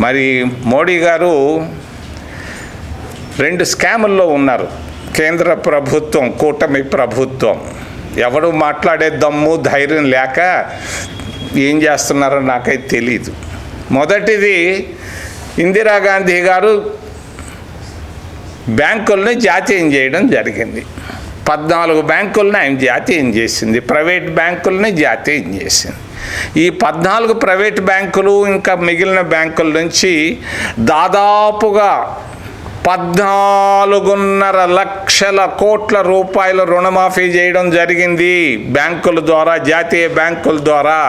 మరి మోడీ గారు రెండు స్కాముల్లో ఉన్నారు. కేంద్ర ప్రభుత్వం కూటమి ప్రభుత్వం. ఎవడు మాట్లాడే దమ్ము ధైర్యం లేక ఏం చేస్తున్నారో నాకైతే తెలీదు. మొదటిది ఇందిరాగాంధీ గారు బ్యాంకుల్ని జాతీయం చేయడం జరిగింది. పద్నాలుగు బ్యాంకులను ఆయన జాతీయం చేసింది. ప్రైవేట్ బ్యాంకులని జాతీయం చేసింది. ఈ పద్నాలుగు ప్రైవేట్ బ్యాంకులు ఇంకా మిగిలిన బ్యాంకుల నుంచి దాదాపుగా పద్నాలుగున్నర లక్షల కోట్ల రూపాయల రుణమాఫీ చేయడం జరిగింది బ్యాంకుల ద్వారా జాతీయ బ్యాంకుల ద్వారా.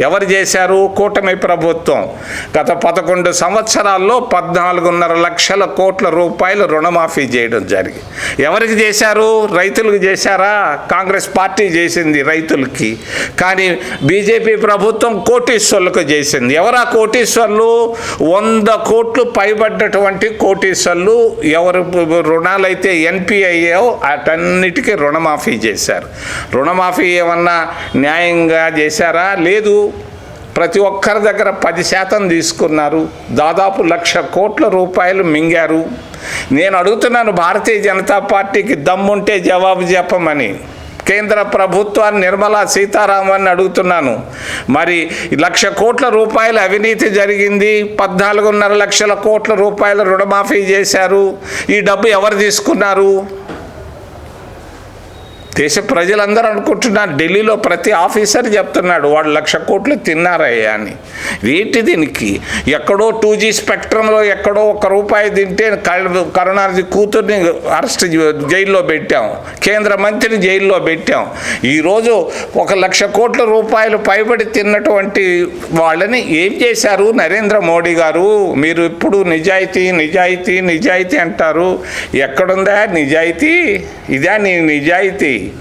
ఎవరు చేశారు? కూటమి ప్రభుత్వం. గత పదకొండు సంవత్సరాల్లో పద్నాలుగున్నర లక్షల కోట్ల రూపాయలు రుణమాఫీ చేయడం జరిగింది. ఎవరికి చేశారు? రైతులకు చేశారా? కాంగ్రెస్ పార్టీ చేసింది రైతులకి. కానీ బీజేపీ ప్రభుత్వం కోటీశ్వర్లకు చేసింది. ఎవరా కోటీశ్వర్లు? వంద కోట్లు పైబడ్డటువంటి కోటీశ్వర్లు ఎవరు రుణాలైతే ఎన్పిఐఓ అటన్నిటికీ రుణమాఫీ చేశారు. రుణమాఫీ ఏమన్నా న్యాయంగా చేశారా? లేదు. ప్రతి ఒక్కరి దగ్గర పది శాతం తీసుకున్నారు. దాదాపు లక్ష కోట్ల రూపాయలు మింగారు. నేను అడుగుతున్నాను భారతీయ జనతా పార్టీకి దమ్ముంటే జవాబు చెప్పమని. కేంద్ర ప్రభుత్వాన్ని నిర్మలా సీతారామన్ అడుగుతున్నాను. మరి లక్ష కోట్ల రూపాయల అవినీతి జరిగింది. పద్నాలుగున్నర లక్షల కోట్ల రూపాయల రుణమాఫీ చేశారు. ఈ డబ్బు ఎవరు తీసుకున్నారు? దేశ ప్రజలందరూ అనుకుంటున్నారు. ఢిల్లీలో ప్రతి ఆఫీసర్ చెప్తున్నాడు వాడు లక్ష కోట్లు తిన్నారయ్యా అని. ఏంటి దీనికి? ఎక్కడో టూ జీ స్పెక్ట్రంలో ఎక్కడో ఒక రూపాయి తింటే కరు- కరుణానిధి కూతుర్ని అరెస్ట్ జైల్లో పెట్టాం. కేంద్ర మంత్రిని జైల్లో పెట్టాం. ఈరోజు ఒక లక్ష కోట్ల రూపాయలు పైబడి తిన్నటువంటి వాళ్ళని ఏం చేశారు? నరేంద్ర మోడీ గారు మీరు ఇప్పుడు నిజాయితీ నిజాయితీ నిజాయితీ అంటారు. ఎక్కడుందా? నిజాయితీ? ఇదా నీ నిజాయితీ?